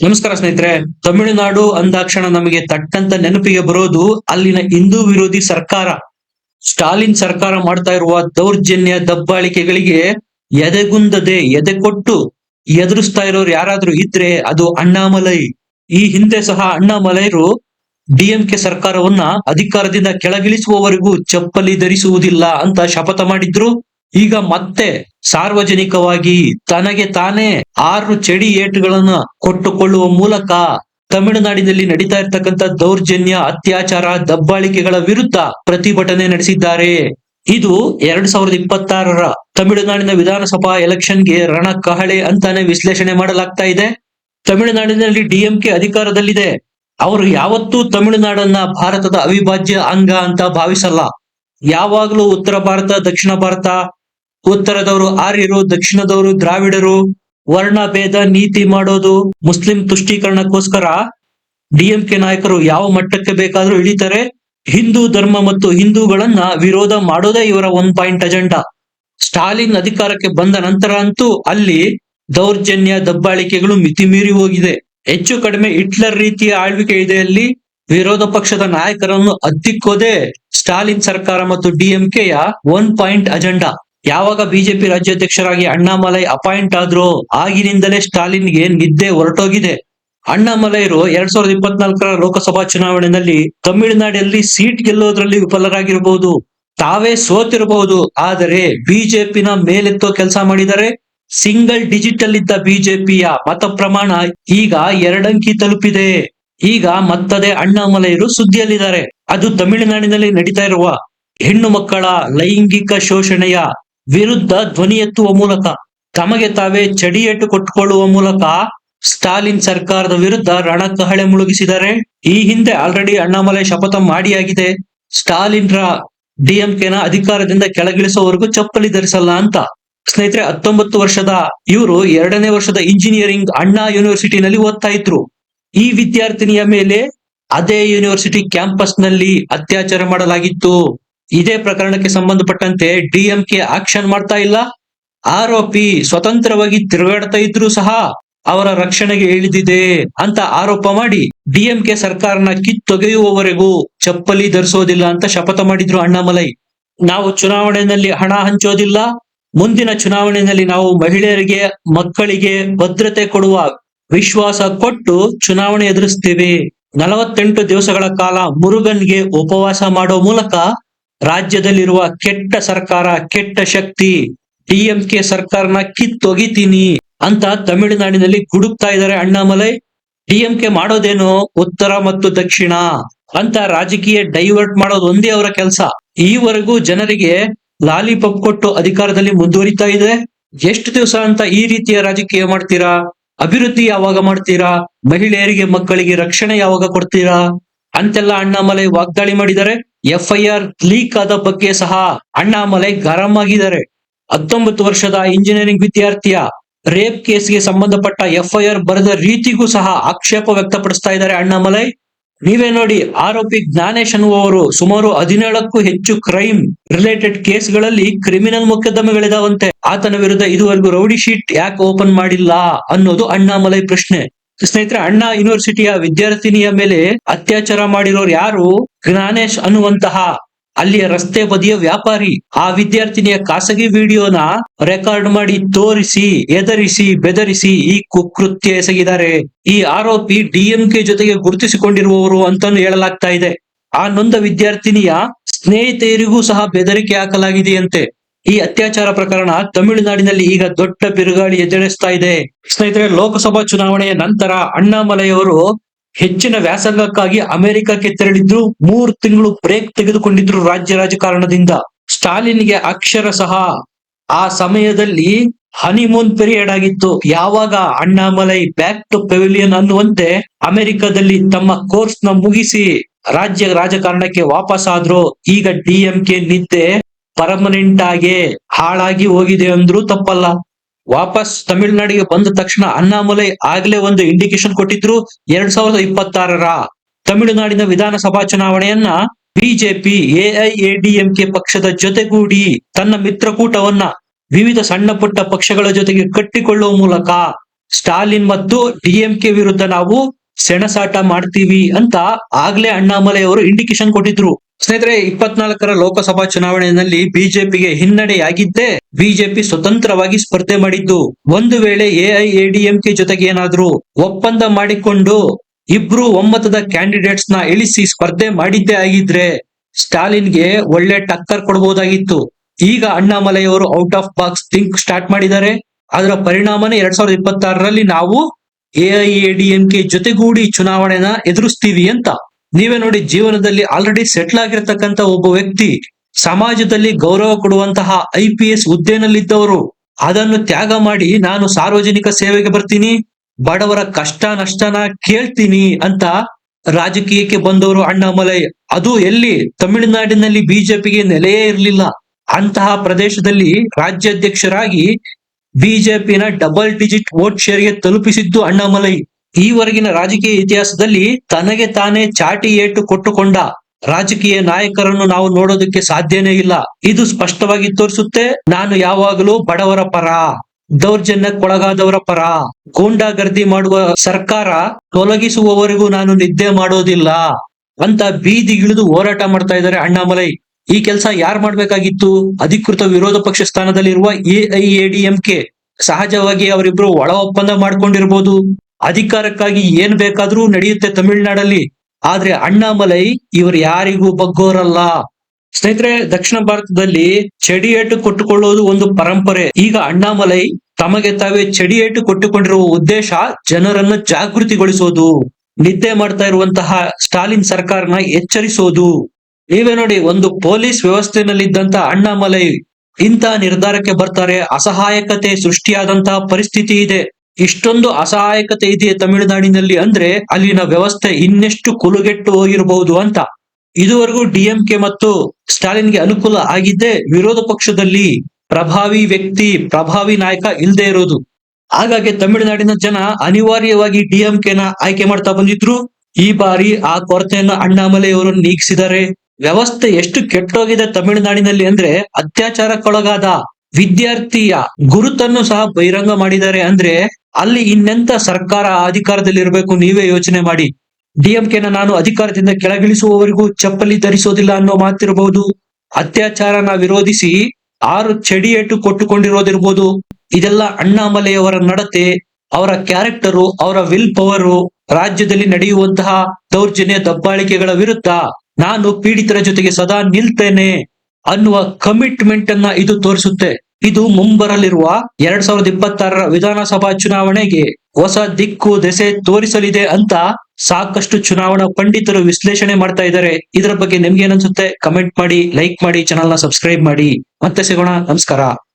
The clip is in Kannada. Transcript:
ನಮಸ್ಕಾರ ಸ್ನೇಹಿತರೆ, ತಮಿಳುನಾಡು ಅಂದಾಕ್ಷಣ ನಮಗೆ ತಟ್ಟಂತ ನೆನಪಿಗೆ ಬರೋದು ಅಲ್ಲಿನ ಹಿಂದೂ ವಿರೋಧಿ ಸರ್ಕಾರ. ಸ್ಟಾಲಿನ್ ಸರ್ಕಾರ ಮಾಡ್ತಾ ಇರುವ ದೌರ್ಜನ್ಯ ದಬ್ಬಾಳಿಕೆಗಳಿಗೆ ಎದೆಗುಂದದೆ ಎದೆ ಕೊಟ್ಟು ಎದುರಿಸ್ತಾ ಇರೋರು ಯಾರಾದ್ರೂ ಇದ್ರೆ ಅದು ಅಣ್ಣಾಮಲೈ. ಈ ಹಿಂದೆ ಸಹ ಅಣ್ಣಾಮಲೈರು ಡಿಎಂಕೆ ಸರ್ಕಾರವನ್ನ ಅಧಿಕಾರದಿಂದ ಕೆಳಗಿಳಿಸುವವರೆಗೂ ಚಪ್ಪಲಿ ಧರಿಸುವುದಿಲ್ಲ ಅಂತ ಶಪಥ ಮಾಡಿದ್ರು. ಈಗ ಮತ್ತೆ ಸಾರ್ವಜನಿಕವಾಗಿ ತನಗೆ ತಾನೇ ಆರು ಚಡಿ ಏಟುಗಳನ್ನ ಕೊಟ್ಟುಕೊಳ್ಳುವ ಮೂಲಕ ತಮಿಳುನಾಡಿನಲ್ಲಿ ನಡೀತಾ ಇರ್ತಕ್ಕಂಥ ದೌರ್ಜನ್ಯ, ಅತ್ಯಾಚಾರ, ದಬ್ಬಾಳಿಕೆಗಳ ವಿರುದ್ಧ ಪ್ರತಿಭಟನೆ ನಡೆಸಿದ್ದಾರೆ. ಇದು ಎರಡ್ ಸಾವಿರದ ಇಪ್ಪತ್ತಾರರ ತಮಿಳುನಾಡಿನ ವಿಧಾನಸಭಾ ಎಲೆಕ್ಷನ್ಗೆ ರಣ ಕಹಳೆ ಅಂತಾನೆ ವಿಶ್ಲೇಷಣೆ ಮಾಡಲಾಗ್ತಾ ಇದೆ. ತಮಿಳುನಾಡಿನಲ್ಲಿ ಡಿಎಂಕೆ ಅಧಿಕಾರದಲ್ಲಿದೆ. ಅವರು ಯಾವತ್ತೂ ತಮಿಳುನಾಡನ್ನ ಭಾರತದ ಅವಿಭಾಜ್ಯ ಅಂಗ ಅಂತ ಭಾವಿಸಲ್ಲ. ಯಾವಾಗಲೂ ಉತ್ತರ ಭಾರತ, ದಕ್ಷಿಣ ಭಾರತ ಉತ್ತರದವರು ಆರ್ಯರು, ದಕ್ಷಿಣದವರು ದ್ರಾವಿಡರು. ವರ್ಣ ಭೇದ ನೀತಿ ಮಾಡೋದು ಮುಸ್ಲಿಂ ತುಷ್ಟೀಕರಣಕ್ಕೋಸ್ಕರ ಡಿಎಂಕೆ ನಾಯಕರು ಯಾವ ಮಟ್ಟಕ್ಕೆ ಬೇಕಾದರೂ ಇಳಿತಾರೆ. ಹಿಂದೂ ಧರ್ಮ ಮತ್ತು ಹಿಂದೂಗಳನ್ನ ವಿರೋಧ ಮಾಡೋದೇ ಇವರ ಒನ್ ಪಾಯಿಂಟ್ ಅಜೆಂಡಾ ಸ್ಟಾಲಿನ್ ಅಧಿಕಾರಕ್ಕೆ ಬಂದ ನಂತರ ಅಂತೂ ಅಲ್ಲಿ ದೌರ್ಜನ್ಯ, ದಬ್ಬಾಳಿಕೆಗಳು ಮಿತಿ ಮೀರಿ ಹೋಗಿದೆ. ಹೆಚ್ಚು ಕಡಿಮೆ ಹಿಟ್ಲರ್ ರೀತಿಯ ಆಳ್ವಿಕೆ ಇದೆ ಅಲ್ಲಿ ವಿರೋಧ ಪಕ್ಷದ ನಾಯಕರನ್ನು ಅದ್ದಿಕ್ಕೋದೇ ಸ್ಟಾಲಿನ್ ಸರ್ಕಾರ ಮತ್ತು ಡಿಎಂಕೆಯ ಒನ್ ಪಾಯಿಂಟ್ ಅಜೆಂಡಾ ಯಾವಾಗ ಬಿಜೆಪಿ ರಾಜ್ಯಾಧ್ಯಕ್ಷರಾಗಿ ಅಣ್ಣಾಮಲೈ ಅಪಾಯಿಂಟ್ ಆದ್ರೋ ಆಗಿನಿಂದಲೇ ಸ್ಟಾಲಿನ್ಗೆ ನಿದ್ದೆ ಹೊರಟೋಗಿದೆ. ಅಣ್ಣಾಮಲೈರು ಎರಡ್ ಸಾವಿರದ ಇಪ್ಪತ್ನಾಲ್ಕರ ಲೋಕಸಭಾ ಚುನಾವಣೆಯಲ್ಲಿ ತಮಿಳುನಾಡಿನಲ್ಲಿ ಸೀಟ್ ಗೆಲ್ಲೋದ್ರಲ್ಲಿ ವಿಫಲರಾಗಿರಬಹುದು. ತಾವೇ ಸೋತಿರಬಹುದು. ಆದರೆ ಬಿಜೆಪಿನ ಮೇಲೆತ್ತೋ ಕೆಲಸ ಮಾಡಿದರೆ ಸಿಂಗಲ್ ಡಿಜಿಟಲ್ ಇದ್ದ ಬಿಜೆಪಿಯ ಮತ ಪ್ರಮಾಣ ಈಗ ಎರಡಂಕಿ ತಲುಪಿದೆ. ಈಗ ಮತ್ತದೇ ಅಣ್ಣಾಮಲೈರು ಸುದ್ದಿಯಲ್ಲಿದ್ದಾರೆ. ಅದು ತಮಿಳುನಾಡಿನಲ್ಲಿ ನಡೀತಾ ಇರುವ ಹೆಣ್ಣು ಮಕ್ಕಳ ಲೈಂಗಿಕ ಶೋಷಣೆಯ ವಿರುದ್ಧ ಧ್ವನಿ ಎತ್ತುವ ಮೂಲಕ, ತಮಗೆ ತಾವೇ ಚಡಿಯೇಟು ಕೊಟ್ಟುಕೊಳ್ಳುವ ಮೂಲಕ ಸ್ಟಾಲಿನ್ ಸರ್ಕಾರದ ವಿರುದ್ಧ ರಣಕಹಳೆ ಮುಳುಗಿಸಿದ್ದಾರೆ ಈ ಹಿಂದೆ ಆಲ್ರೆಡಿ ಅಣ್ಣಾಮಲೈ ಶಪಥ ಮಾಡಿಯಾಗಿದೆ. ಸ್ಟಾಲಿನ್ ರ ಡಿಎಂಕೆನ ಅಧಿಕಾರದಿಂದ ಕೆಳಗಿಳಿಸುವವರೆಗೂ ಚಪ್ಪಲಿ ಧರಿಸಲ್ಲ ಅಂತ. ಸ್ನೇಹಿತರೆ, ಹತ್ತೊಂಬತ್ತು ವರ್ಷದ ಇವರು ಎರಡನೇ ವರ್ಷದ ಇಂಜಿನಿಯರಿಂಗ್ ಅಣ್ಣಾ ಯೂನಿವರ್ಸಿಟಿನಲ್ಲಿ ಓದ್ತಾ ಇದ್ರು. ಈ ವಿದ್ಯಾರ್ಥಿನಿಯ ಮೇಲೆ ಅದೇ ಯೂನಿವರ್ಸಿಟಿ ಕ್ಯಾಂಪಸ್ನಲ್ಲಿ ಅತ್ಯಾಚಾರ ಮಾಡಲಾಗಿತ್ತು. ಇದೇ ಪ್ರಕರಣಕ್ಕೆ ಸಂಬಂಧಪಟ್ಟಂತೆ ಡಿಎಂಕೆ ಆಕ್ಷನ್ ಮಾಡ್ತಾ ಇಲ್ಲ. ಆರೋಪಿ ಸ್ವತಂತ್ರವಾಗಿ ತಿರುಗಾಡ್ತಾ ಇದ್ರು ಸಹ ಅವರ ರಕ್ಷಣೆಗೆ ಇಳಿದಿದೆ ಅಂತ ಆರೋಪ ಮಾಡಿ ಡಿಎಂಕೆ ಸರ್ಕಾರನ ಕಿತ್ತೊಗೆಯುವವರೆಗೂ ಚಪ್ಪಲಿ ಧರಿಸೋದಿಲ್ಲ ಅಂತ ಶಪಥ ಮಾಡಿದ್ರು ಅಣ್ಣಾಮಲೈ. ನಾವು ಚುನಾವಣೆಯಲ್ಲಿ ಹಣ ಹಂಚೋದಿಲ್ಲ. ಮುಂದಿನ ಚುನಾವಣೆಯಲ್ಲಿ ನಾವು ಮಹಿಳೆಯರಿಗೆ, ಮಕ್ಕಳಿಗೆ ಭದ್ರತೆ ಕೊಡುವ ವಿಶ್ವಾಸ ಕೊಟ್ಟು ಚುನಾವಣೆ ಎದುರಿಸ್ತೇವೆ. ನಲವತ್ತೆಂಟು ದಿವಸಗಳ ಕಾಲ ಮುರುಗನ್ಗೆ ಉಪವಾಸ ಮಾಡೋ ಮೂಲಕ ರಾಜ್ಯದಲ್ಲಿರುವ ಕೆಟ್ಟ ಸರ್ಕಾರ, ಕೆಟ್ಟ ಶಕ್ತಿ ಡಿಎಂಕೆ ಸರ್ಕಾರನ ಕಿತ್ತೊಗಿತೀನಿ ಅಂತ ತಮಿಳುನಾಡಿನಲ್ಲಿ ಗುಡುಕ್ತಾ ಇದ್ದಾರೆ ಅಣ್ಣಾಮಲೈ. ಡಿಎಂಕೆ ಮಾಡೋದೇನು ಉತ್ತರ ಮತ್ತು ದಕ್ಷಿಣ ಅಂತ ರಾಜಕೀಯ ಡೈವರ್ಟ್ ಮಾಡೋದು ಒಂದೇ ಅವರ ಕೆಲಸ. ಈವರೆಗೂ ಜನರಿಗೆ ಲಾಲಿಪಾಪ್ ಕೊಟ್ಟು ಅಧಿಕಾರದಲ್ಲಿ ಮುಂದುವರಿತಾ ಇದೆ. ಎಷ್ಟು ದಿವಸ ಅಂತ ಈ ರೀತಿಯ ರಾಜಕೀಯ ಮಾಡ್ತೀರಾ? ಅಭಿವೃದ್ಧಿ ಯಾವಾಗ ಮಾಡ್ತೀರಾ? ಮಹಿಳೆಯರಿಗೆ ಮಕ್ಕಳಿಗೆ ರಕ್ಷಣೆ ಯಾವಾಗ ಕೊಡ್ತೀರಾ? ಅಂತೆಲ್ಲ ಅಣ್ಣಾಮಲೈ ವಾಗ್ದಾಳಿ ಮಾಡಿದ್ದಾರೆ. ಎಫ್ಐಆರ್ ಲೀಕ್ ಆದ ಬಗ್ಗೆ ಸಹ ಅಣ್ಣಾಮಲೈ ಗರಂ ಆಗಿದ್ದಾರೆ. ಹತ್ತೊಂಬತ್ತು ವರ್ಷದ ಇಂಜಿನಿಯರಿಂಗ್ ವಿದ್ಯಾರ್ಥಿಯ ರೇಪ್ ಕೇಸ್ಗೆ ಸಂಬಂಧಪಟ್ಟ ಎಫ್ಐಆರ್ ಬರೆದ ರೀತಿಗೂ ಸಹ ಆಕ್ಷೇಪ ವ್ಯಕ್ತಪಡಿಸ್ತಾ ಇದ್ದಾರೆ ಅಣ್ಣಾಮಲೈ. ನೀವೇ ನೋಡಿ ಆರೋಪಿ ಜ್ಞಾನೇಶ್ ಅನ್ನುವವರು ಸುಮಾರು ಹದಿನೇಳಕ್ಕೂ ಹೆಚ್ಚು ಕ್ರೈಮ್ ರಿಲೇಟೆಡ್ ಕೇಸ್ಗಳಲ್ಲಿ ಕ್ರಿಮಿನಲ್ ಮೊಕದ್ದಮೆಗಳಿದಾವಂತೆ ಆತನ ವಿರುದ್ಧ ಇದುವರೆಗೂ ರೌಡಿ ಶೀಟ್ ಯಾಕೆ ಓಪನ್ ಮಾಡಿಲ್ಲ ಅನ್ನೋದು ಅಣ್ಣಾಮಲೈ ಪ್ರಶ್ನೆ. ಸ್ನೇಹಿತರೆ, ಅಣ್ಣಾ ಯೂನಿವರ್ಸಿಟಿಯ ವಿದ್ಯಾರ್ಥಿನಿಯ ಮೇಲೆ ಅತ್ಯಾಚಾರ ಮಾಡಿರೋರು ಯಾರು? ಜ್ಞಾನೇಶ್ ಅನ್ನುವಂತಹ ಅಲ್ಲಿಯ ರಸ್ತೆ ಬದಿಯ ವ್ಯಾಪಾರಿ. ಆ ವಿದ್ಯಾರ್ಥಿನಿಯ ಖಾಸಗಿ ವಿಡಿಯೋನ ರೆಕಾರ್ಡ್ ಮಾಡಿ ತೋರಿಸಿ ಎದರಿಸಿ ಬೆದರಿಸಿ ಈ ಕುಕೃತ್ಯ ಎಸಗಿದ್ದಾರೆ. ಈ ಆರೋಪಿ ಡಿಎಂಕೆ ಜೊತೆಗೆ ಗುರುತಿಸಿಕೊಂಡಿರುವವರು ಅಂತಾನು ಹೇಳಲಾಗ್ತಾ ಇದೆ. ಆ ನೊಂದ ವಿದ್ಯಾರ್ಥಿನಿಯ ಸ್ನೇಹಿತೆಯರಿಗೂ ಸಹ ಬೆದರಿಕೆ ಹಾಕಲಾಗಿದೆಯಂತೆ. ಈ ಅತ್ಯಾಚಾರ ಪ್ರಕರಣ ತಮಿಳುನಾಡಿನಲ್ಲಿ ಈಗ ದೊಡ್ಡ ಬಿರುಗಾಳಿ ಎದುರಿಸ್ತಾ ಇದೆ. ಸ್ನೇಹಿತರೆ, ಲೋಕಸಭಾ ಚುನಾವಣೆಯ ನಂತರ ಅಣ್ಣಾಮಲೈಯವರು ಹೆಚ್ಚಿನ ವ್ಯಾಸಂಗಕ್ಕಾಗಿ ಅಮೆರಿಕಕ್ಕೆ ತೆರಳಿದ್ರು. ಮೂರು ತಿಂಗಳು ಬ್ರೇಕ್ ತೆಗೆದುಕೊಂಡಿದ್ರು ರಾಜ್ಯ ರಾಜಕಾರಣದಿಂದ. ಸ್ಟಾಲಿನ್ಗೆ ಅಕ್ಷರ ಸಹ. ಆ ಸಮಯದಲ್ಲಿ ಹನಿಮೂನ್ ಪೀರಿಯಡ್ ಆಗಿತ್ತು. ಯಾವಾಗ ಅಣ್ಣಾಮಲೈ ಬ್ಯಾಕ್ ಟು ಪೆವಿಲಿಯನ್ ಅನ್ನುವಂತೆ ಅಮೆರಿಕದಲ್ಲಿ ತಮ್ಮ ಕೋರ್ಸ್ನ ಮುಗಿಸಿ ರಾಜ್ಯ ರಾಜಕಾರಣಕ್ಕೆ ವಾಪಸ್ ಆದ್ರು ಈಗ ಡಿಎಂಕೆ ನಿದ್ದೆ ಪರ್ಮನೆಂಟ್ ಆಗಿ ಹಾಳಾಗಿ ಹೋಗಿದೆ ಅಂದ್ರೂ ತಪ್ಪಲ್ಲ. ವಾಪಸ್ ತಮಿಳುನಾಡಿಗೆ ಬಂದ ತಕ್ಷಣ ಅಣ್ಣಾಮಲೈ ಆಗ್ಲೇ ಒಂದು ಇಂಡಿಕೇಶನ್ ಕೊಟ್ಟಿದ್ರು ಎರಡ್ ಸಾವಿರದ ಇಪ್ಪತ್ತಾರರ. ತಮಿಳುನಾಡಿನ ವಿಧಾನಸಭಾ ಚುನಾವಣೆಯನ್ನ ಬಿಜೆಪಿ ಎಐಎಡಿಎಂಕೆ ಪಕ್ಷದ ಜೊತೆಗೂಡಿ ತನ್ನ ಮಿತ್ರಕೂಟವನ್ನ ವಿವಿಧ ಸಣ್ಣ ಪುಟ್ಟ ಪಕ್ಷಗಳ ಜೊತೆಗೆ ಕಟ್ಟಿಕೊಳ್ಳುವ ಮೂಲಕ ಸ್ಟಾಲಿನ್ ಮತ್ತು ಡಿಎಂಕೆ ವಿರುದ್ಧ ನಾವು ಸೆಣಸಾಟ ಮಾಡ್ತೀವಿ ಅಂತ ಆಗ್ಲೇ ಅಣ್ಣಾಮಲೈ ಅವರು ಇಂಡಿಕೇಶನ್ ಕೊಟ್ಟಿದ್ರು. ಸ್ನೇಹಿತರೆ, ಇಪ್ಪತ್ನಾಲ್ಕರ ಲೋಕಸಭಾ ಚುನಾವಣೆಯಲ್ಲಿ ಬಿಜೆಪಿಗೆ ಹಿನ್ನಡೆಯಾಗಿದ್ದೇ ಬಿಜೆಪಿ ಸ್ವತಂತ್ರವಾಗಿ ಸ್ಪರ್ಧೆ ಮಾಡಿದ್ದು, ಒಂದು ವೇಳೆ ಎಐಎಡಿಎಂಕೆ ಜೊತೆಗೆ ಏನಾದ್ರೂ ಒಪ್ಪಂದ ಮಾಡಿಕೊಂಡು ಇಬ್ರು ಒಮ್ಮತದ ಕ್ಯಾಂಡಿಡೇಟ್ಸ್ನ ಇಳಿಸಿ ಸ್ಪರ್ಧೆ ಮಾಡಿದ್ದೇ ಆಗಿದ್ರೆ ಸ್ಟಾಲಿನ್ಗೆ ಒಳ್ಳೆ ಟಕ್ಕರ್ ಕೊಡಬಹುದಾಗಿತ್ತು ಈಗ ಅಣ್ಣಾಮಲೈ ಅವರು out of box think start ಮಾಡಿದ್ದಾರೆ. ಅದರ ಪರಿಣಾಮನೇ ಎರಡ್ ಸಾವಿರದ ಇಪ್ಪತ್ತಾರರಲ್ಲಿ ನಾವು ಎಐಎಡಿಎಂಕೆ ಜೊತೆಗೂಡಿ ಚುನಾವಣೆನ ಎದುರಿಸ್ತೀವಿ ಅಂತ. ನೀವೇ ನೋಡಿ ಜೀವನದಲ್ಲಿ ಆಲ್ರೆಡಿ ಸೆಟ್ಲ್ ಆಗಿರ್ತಕ್ಕಂತ ಒಬ್ಬ ವ್ಯಕ್ತಿ ಸಮಾಜದಲ್ಲಿ ಗೌರವ ಕೊಡುವಂತಹ ಐ ಪಿ ಎಸ್ ಹುದ್ದೆನಲ್ಲಿದ್ದವರು ಅದನ್ನು ತ್ಯಾಗ ಮಾಡಿ ನಾನು ಸಾರ್ವಜನಿಕ ಸೇವೆಗೆ ಬರ್ತೀನಿ, ಬಡವರ ಕಷ್ಟ ನಷ್ಟನ ಕೇಳ್ತೀನಿ ಅಂತ ರಾಜಕೀಯಕ್ಕೆ ಬಂದವರು ಅಣ್ಣಾಮಲೈ. ಅದು ಎಲ್ಲಿ? ತಮಿಳುನಾಡಿನಲ್ಲಿ ಬಿಜೆಪಿಗೆ ನೆಲೆಯೇ ಇರಲಿಲ್ಲ. ಅಂತಹ ಪ್ರದೇಶದಲ್ಲಿ ರಾಜ್ಯಾಧ್ಯಕ್ಷರಾಗಿ ಬಿಜೆಪಿನ ಡಬಲ್ ಡಿಜಿಟ್ ವೋಟ್ ಶೇರ್ಗೆ ತಲುಪಿಸಿದ್ದು ಅಣ್ಣಾಮಲೈ. ಈವರೆಗಿನ ರಾಜಕೀಯ ಇತಿಹಾಸದಲ್ಲಿ ತನಗೆ ತಾನೇ ಚಾಟಿ ಏಟು ಕೊಟ್ಟುಕೊಂಡ ರಾಜಕೀಯ ನಾಯಕರನ್ನು ನಾವು ನೋಡೋದಕ್ಕೆ ಸಾಧ್ಯನೇ ಇಲ್ಲ. ಇದು ಸ್ಪಷ್ಟವಾಗಿ ತೋರಿಸುತ್ತೆ, ನಾನು ಯಾವಾಗಲೂ ಬಡವರ ಪರ, ದೌರ್ಜನ್ಯಕ್ಕೊಳಗಾದವರ ಪರ, ಗೂಂಡಾಗರ್ದಿ ಮಾಡುವ ಸರ್ಕಾರ ತೊಲಗಿಸುವವರೆಗೂ ನಾನು ನಿದ್ದೆ ಮಾಡೋದಿಲ್ಲ ಅಂತ ಬೀದಿಗಿಳಿದು ಹೋರಾಟ ಮಾಡ್ತಾ ಇದ್ದಾರೆ ಅಣ್ಣಾಮಲೈ. ಈ ಕೆಲಸ ಯಾರು ಮಾಡ್ಬೇಕಾಗಿತ್ತು? ಅಧಿಕೃತ ವಿರೋಧ ಪಕ್ಷ ಸ್ಥಾನದಲ್ಲಿರುವ ಎಐಎಡಿಎಂಕೆ ಸಹಜವಾಗಿ ಅವರಿಬ್ರು ಒಳ ಒಪ್ಪಂದ ಮಾಡ್ಕೊಂಡಿರ್ಬೋದು. ಅಧಿಕಾರಕ್ಕಾಗಿ ಏನ್ ಬೇಕಾದ್ರೂ ನಡೆಯುತ್ತೆ ತಮಿಳುನಾಡಲ್ಲಿ, ಆದ್ರೆ ಅಣ್ಣಾಮಲೈ ಇವರು ಯಾರಿಗೂ ಬಗ್ಗೋರಲ್ಲ. ಸ್ನೇಹಿತರೆ, ದಕ್ಷಿಣ ಭಾರತದಲ್ಲಿ ಚಡಿಯೇಟು ಕೊಟ್ಟುಕೊಳ್ಳೋದು ಒಂದು ಪರಂಪರೆ. ಈಗ ಅಣ್ಣಾಮಲೈ ತಮಗೆ ತಾವೇ ಚಡಿಯೇಟು ಕೊಟ್ಟುಕೊಂಡಿರುವ ಉದ್ದೇಶ ಜನರನ್ನು ಜಾಗೃತಿಗೊಳಿಸೋದು, ನಿದ್ದೆ ಮಾಡ್ತಾ ಇರುವಂತಹ ಸ್ಟಾಲಿನ್ ಸರ್ಕಾರನ ಎಚ್ಚರಿಸೋದು. ನೀವೇ ನೋಡಿ, ಒಂದು ಪೊಲೀಸ್ ವ್ಯವಸ್ಥೆನಲ್ಲಿದ್ದಂತ ಅಣ್ಣಾಮಲೈ ಇಂತಹ ನಿರ್ಧಾರಕ್ಕೆ ಬರ್ತಾರೆ. ಅಸಹಾಯಕತೆ ಸೃಷ್ಟಿಯಾದಂತಹ ಪರಿಸ್ಥಿತಿ ಇದೆ. ಇಷ್ಟೊಂದು ಅಸಹಾಯಕತೆ ಇದೆ ತಮಿಳುನಾಡಿನಲ್ಲಿ ಅಂದ್ರೆ ಅಲ್ಲಿನ ವ್ಯವಸ್ಥೆ ಇನ್ನೆಷ್ಟು ಕುಲುಗೆಟ್ಟು ಹೋಗಿರಬಹುದು ಅಂತ. ಇದುವರೆಗೂ ಡಿಎಂಕೆ ಮತ್ತು ಸ್ಟಾಲಿನ್ಗೆ ಅನುಕೂಲ ಆಗಿದ್ದೇ ವಿರೋಧ ಪಕ್ಷದಲ್ಲಿ ಪ್ರಭಾವಿ ವ್ಯಕ್ತಿ, ಪ್ರಭಾವಿ ನಾಯಕ ಇಲ್ಲದೆ ಇರೋದು. ಹಾಗಾಗಿ ತಮಿಳುನಾಡಿನ ಜನ ಅನಿವಾರ್ಯವಾಗಿ ಡಿಎಂಕೆನ ಆಯ್ಕೆ ಮಾಡ್ತಾ ಬಂದಿದ್ರು. ಈ ಬಾರಿ ಆ ಕೊರತೆಯನ್ನ ಅಣ್ಣಾಮಲೆಯವರು ನೀಗಿಸಿದ್ದಾರೆ. ವ್ಯವಸ್ಥೆ ಎಷ್ಟು ಕೆಟ್ಟೋಗಿದೆ ತಮಿಳುನಾಡಿನಲ್ಲಿ ಅಂದ್ರೆ ಅತ್ಯಾಚಾರಕ್ಕೊಳಗಾದ ವಿದ್ಯಾರ್ಥಿಯ ಗುರುತನ್ನು ಸಹ ಬಹಿರಂಗ ಮಾಡಿದ್ದಾರೆ ಅಂದ್ರೆ ಅಲ್ಲಿ ಇನ್ನೆಂತ ಸರ್ಕಾರ ಅಧಿಕಾರದಲ್ಲಿ ಇರಬೇಕು ನೀವೇ ಯೋಚನೆ ಮಾಡಿ. ಡಿಎಂಕೆನ ನಾನು ಅಧಿಕಾರದಿಂದ ಕೆಳಗಿಳಿಸುವವರೆಗೂ ಚಪ್ಪಲಿ ಧರಿಸೋದಿಲ್ಲ ಅನ್ನೋ ಮಾತಿರಬಹುದು ಅತ್ಯಾಚಾರನ ವಿರೋಧಿಸಿ ಆರು ಚಡಿಯೇಟು ಕೊಟ್ಟುಕೊಂಡಿರೋದಿರ್ಬೋದು. ಇದೆಲ್ಲ ಅಣ್ಣಾಮಲೆಯವರ ನಡತೆ, ಅವರ ಕ್ಯಾರೆಕ್ಟರು, ಅವರ ವಿಲ್ ಪವರು, ರಾಜ್ಯದಲ್ಲಿ ನಡೆಯುವಂತಹ ದೌರ್ಜನ್ಯ ದಬ್ಬಾಳಿಕೆಗಳ ವಿರುದ್ಧ ನಾನು ಪೀಡಿತರ ಜೊತೆಗೆ ಸದಾ ನಿಲ್ತೇನೆ ಅನ್ನುವ ಕಮಿಟ್ಮೆಂಟ್ ಅನ್ನ ಇದು ತೋರಿಸುತ್ತೆ. ಇದು ಮುಂಬರಲಿರುವ ಎರಡ್ ಸಾವಿರದ ಇಪ್ಪತ್ತಾರರ ವಿಧಾನಸಭಾ ಚುನಾವಣೆಗೆ ಹೊಸ ದಿಕ್ಕು, ದೆಸೆ ತೋರಿಸಲಿದೆ ಅಂತ ಸಾಕಷ್ಟು ಚುನಾವಣಾ ಪಂಡಿತರು ವಿಶ್ಲೇಷಣೆ ಮಾಡ್ತಾ ಇದ್ದಾರೆ. ಇದರ ಬಗ್ಗೆ ನಿಮ್ಗೆ ಏನನ್ಸುತ್ತೆ ಕಮೆಂಟ್ ಮಾಡಿ ಲೈಕ್ ಮಾಡಿ ಚಾನಲ್ನ ಸಬ್ಸ್ಕ್ರೈಬ್ ಮಾಡಿ. ಮತ್ತೆ ಸಿಗೋಣ. ನಮಸ್ಕಾರ.